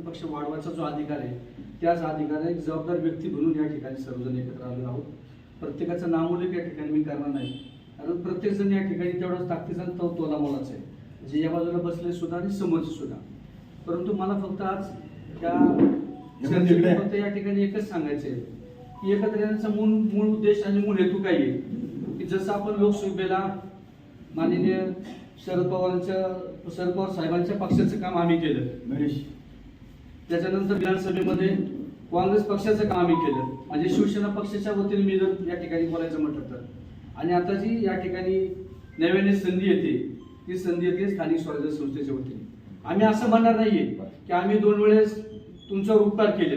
पक्ष वाढवायचा जो अधिकार आहे त्याच अधिकाराने एक जबाबदार व्यक्ती म्हणून या ठिकाणी सर्वजण एकत्र आलेलो आहोत. प्रत्येकाचं नामोल्लेख या ठिकाणी मी करणार नाही. कारण प्रत्येक जण या ठिकाणी तेवढाच ताकदीचा तो तोला मोलाचा आहे. म्हणजे या बाजूला बसले सुद्धा आणि समोरचे सुद्धा. परंतु मला फक्त आज त्या फक्त या ठिकाणी एकच सांगायचं आहे की एकत्र येण्याचा मूळ मूळ उद्देश आणि मूळ हेतू काय आहे? की जसं आपण लोकसभेला माननीय शरद पवारांच्या शरद पवार साहेबांच्या पक्षाचं काम आम्ही केलं. त्याच्यानंतर विधानसभेमध्ये काँग्रेस पक्षाचं काम आम्ही केलं. म्हणजे शिवसेना पक्षाच्या वतीने मी जर या ठिकाणी बोलायचं म्हटलं तर. आणि आता जी या ठिकाणी नव्याने संधी येते ती संधी येते स्थानिक स्वराज्य संस्थेच्या वतीने. आम्ही असं म्हणणार नाहीये की आम्ही दोन वेळेस तुमच्यावर उपकार केले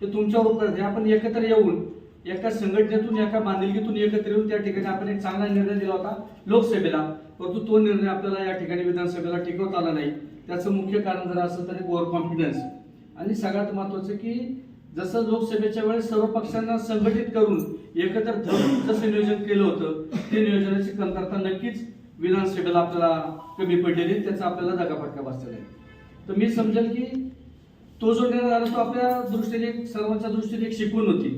ते तुमच्यावर उपकार हे आपण एकत्र येऊन एका संघटनेतून एका बांधिलकीतून एकत्र येऊन त्या ठिकाणी आपण एक चांगला निर्णय दिला होता लोकसभेला. परंतु तो निर्णय आपल्याला या ठिकाणी विधानसभेला टिकवता आला नाही. त्याचं मुख्य कारण जर असं तर ओव्हर कॉन्फिडन्स आणि सगळ्यात महत्वाचं की जसं लोकसभेच्या वेळेस सर्व पक्षांना संघटित करून एकत्र धरून जसं नियोजन केलं होतं ते नियोजनाची कमतरता नक्कीच विधानसभेला आपल्याला कमी पडलेली त्याचा आपल्याला दगाफटका बसलेला आहे. तर मी समजेल की तो जो निर्णय झाला तो आपल्या दृष्टीने एक सर्वांच्या दृष्टीने एक शिकवण होती.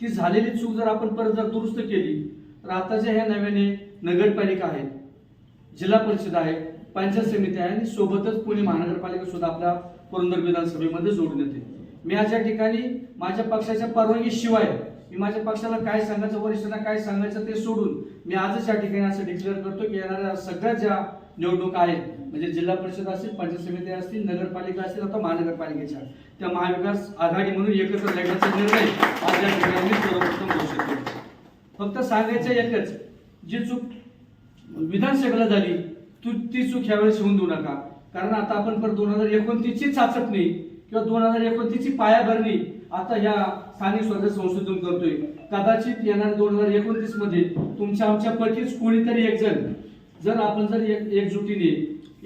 ती झालेली चूक जर आपण परत जर दुरुस्त केली तर आताच्या ह्या नव्याने नगरपालिका आहेत जिल्हा परिषद आहे पंचायत समिती आहे आणि सोबतच पुणे महानगरपालिका सुद्धा आपल्या पुरंदर विधानसभेमध्ये जोडून येते. मी आज या ठिकाणी माझ्या पक्षाच्या परवानगीशिवाय मी माझ्या पक्षाला काय सांगायचं वरिष्ठांना काय सांगायचं ते सोडून मी आजच या ठिकाणी असं डिक्लेअर करतो की येणाऱ्या सगळ्या ज्या निवडणुका आहेत म्हणजे जिल्हा परिषद असतील पंचायत समिती असतील नगरपालिका असतील आता महानगरपालिकेच्या त्या महाविकास आघाडी म्हणून एकत्र लढण्याचा निर्णय आज या ठिकाणी सर्वप्रथम होऊ शकतो. फक्त सांगायचं एकच जी चूक विधानसभेला झाली तू ती चूक ह्यावेळेस होऊन देऊ नका. कारण आता आपण परत दोन हजार एकोणतीसची चाचपणी किंवा दोन हजार एकोणतीसची पायाभरणी आता ह्या स्थानिक स्वराज्य संस्थेतून करतोय. कदाचित येणाऱ्या दोन हजार एकोणतीसमध्ये तुमच्या आमच्या पैकीच कोणीतरी एक जण जर आपण जर एक एकजुटीने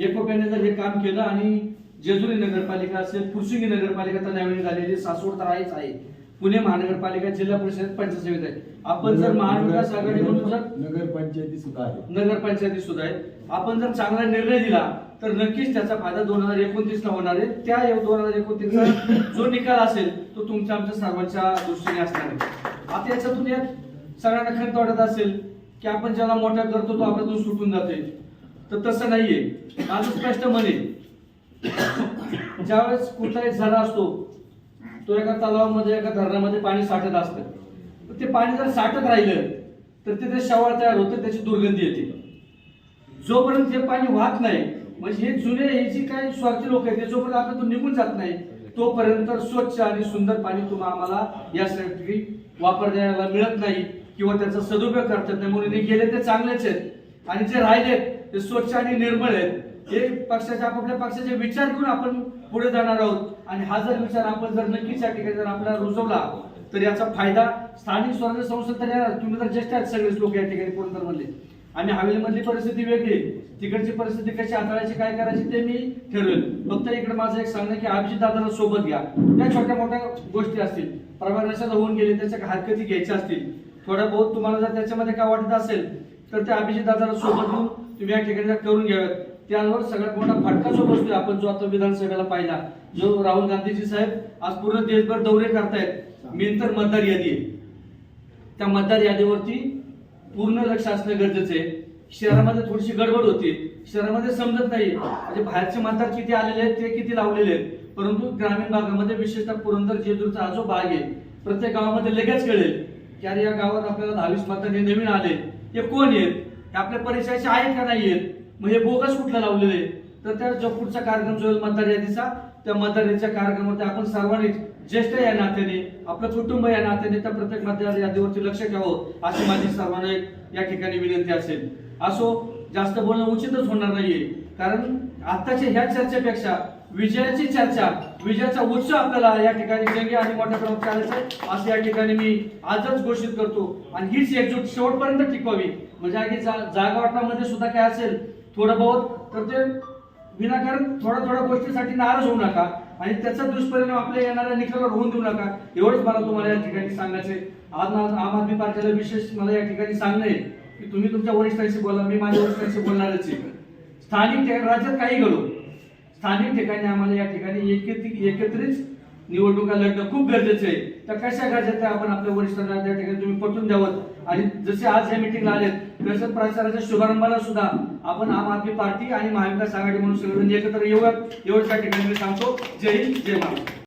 एकोप्याने जर हे काम केलं आणि जेजुरी नगरपालिका असेल फुरसुंगी नगरपालिका तर नवीन झालेली सासवड तर आहेच आहे. पुणे महानगरपालिका जिल्हा परिषद पंचायत समिती आहे. आपण जर महाविकास आघाडी म्हणून जर नगर पंचायती सुद्धा आहे. नगरपंचायती सुद्धा आहेत आपण जर चांगला निर्णय दिला तर नक्कीच त्याचा फायदा दोन हजार एकोणतीस ला होणार आहे. त्या दोन हजार एकोणतीसचा जो निकाल असेल तो तुमच्या आमच्या सर्वांच्या दृष्टीने असणार आहे. आता याच्यातून एक सगळ्यांना खंत वाटत असेल की आपण ज्याला मोठा करतो तो आपल्यातून सुटून जाते तर तसं नाहीये. माझं स्पष्ट म्हणे ज्यावेळेस कुठलाही झाला असतो तो एका तलावामध्ये एका धरणामध्ये पाणी साठत असतं. तर ते पाणी जर साठत राहिलं तर तिथे शवाळ तयार होतं त्याची दुर्गंधी येते. जोपर्यंत हे पाणी वाहत नाही म्हणजे हे जुने हे जी काही स्वार्थी लोक आहेत जोपर्यंत आपल्यातून निघून जात नाही तोपर्यंत स्वच्छ आणि सुंदर पाणी तुम्हाला आम्हाला यासाठी वापर द्यायला मिळत नाही किंवा त्याचा सदुपयोग करतात नाही. म्हणून गेले ते चांगलेच आहेत. आणि जे राहिलेत ते स्वच्छ आणि निर्मळ आहेत. हे पक्षाचे आपापल्या पक्षाचे विचार घेऊन आपण पुढे जाणार आहोत. आणि हा जर विचार आपण जर नक्कीच या ठिकाणी जर आपल्याला रुजवला तर याचा फायदा स्थानिक स्वराज्य संस्था तर तुम्ही तर ज्येष्ठ आहेत सगळेच लोक या ठिकाणी कोणतर म्हणले आणि हवेलीमधली परिस्थिती वेगळी. तिकडची परिस्थिती कशी हाताळायची काय करायची ते मी ठरवेल. फक्त इकडे माझं एक सांगणं की अभिजित दादाला सोबत घ्या. त्या छोट्या मोठ्या गोष्टी असतील. प्रभाग रशाला होऊन गेले त्याच्या हरकती घ्यायच्या असतील. थोड्या बहुत तुम्हाला जर त्याच्यामध्ये काय वाटत असेल तर त्या अभिजित दादाला सोबत घेऊन तुम्ही या ठिकाणी करून घ्याव्यात त्यावर सगळ्यात मोठा फटका जो बसतोय आपण जो आता विधानसभेला पाहिला जो राहुल गांधीजी साहेब आज पूर्ण देशभर दौरे करतायत. मी तर मतदार यादी आहे. त्या मतदार यादीवरती पूर्ण लक्ष असणं गरजेचं आहे. शहरामध्ये थोडीशी गडबड होती. शहरामध्ये समजत नाही. म्हणजे बाहेरचे मतदार किती आलेले आहेत ते किती लावलेले आहेत. परंतु ग्रामीण भागामध्ये विशेषतः पुरंदर जेजूरचा हा जो भाग आहे प्रत्येक गावामध्ये लगेच कळेल की अरे या गावात आपल्याला दहावीस मतदार हे नवीन आले. हे कोण आहेत? हे आपल्या परिचयाचे आहेत का नाही आहेत? मग हे बोगस कुठला लावलेले आहे? तर त्या जो पुढचा कार्यक्रम जो होईल मतदार यादीचा त्या मतदार यादीच्या कार्यक्रमामध्ये आपण सर्वांनी ज्येष्ठ या नात्याने आपलं कुटुंब या नात्याने त्या प्रत्येक मतदार यादीवरती लक्ष ठेवावं अशी माझी सर्वांना एक या ठिकाणी विनंती असेल. असो जास्त बोलणं उचितच होणार नाहीये. कारण आताच्या ह्या चर्चेपेक्षा विजयाची चर्चा विजयाचा उत्सव आपल्याला या ठिकाणी जंगी आणि मोठ्या प्रमाणात करायचा आहे, असं या ठिकाणी मी आजच घोषित करतो. आणि हीच एकजूट शेवटपर्यंत टिकवावी. म्हणजे आधी जा- जागा वाटण्यामध्ये सुद्धा काय असेल थोडं बहुत तर ते विनाकारण थोड्या थोड्या गोष्टीसाठी नाराज होऊ नका. आणि त्याचा दुष्परिणाम आपल्या येणाऱ्या निकालावर होऊन देऊ नका. एवढंच मला तुम्हाला या ठिकाणी सांगायचंय. आज आम आदमी पार्टीला विशेष मला या ठिकाणी सांगणं आहे की तुम्ही तुमच्या वरिष्ठांशी बोला मी माझ्या वरिष्ठांशी बोलणारच आहे. स्थानिक ठिकाणी राज्यात काही घडू. स्थानिक ठिकाणी आम्हाला या ठिकाणी एकत्रित एकत्रित निवडणुका लढणं खूप गरजेचं आहे. तर कशा गरजेचं आहे आपण आपल्या वरिष्ठांना त्या ठिकाणी तुम्ही पटवून द्यावं? आणि जसे आज या मिटिंगला आले तसं प्रचाराच्या शुभारंभाला सुद्धा आपण आम आदमी पार्टी आणि महाविकास आघाडी म्हणून सगळेजण एकत्र येऊयात. एवढं त्या ठिकाणी मी सांगतो. जय हिंद जय महाराष्ट्र.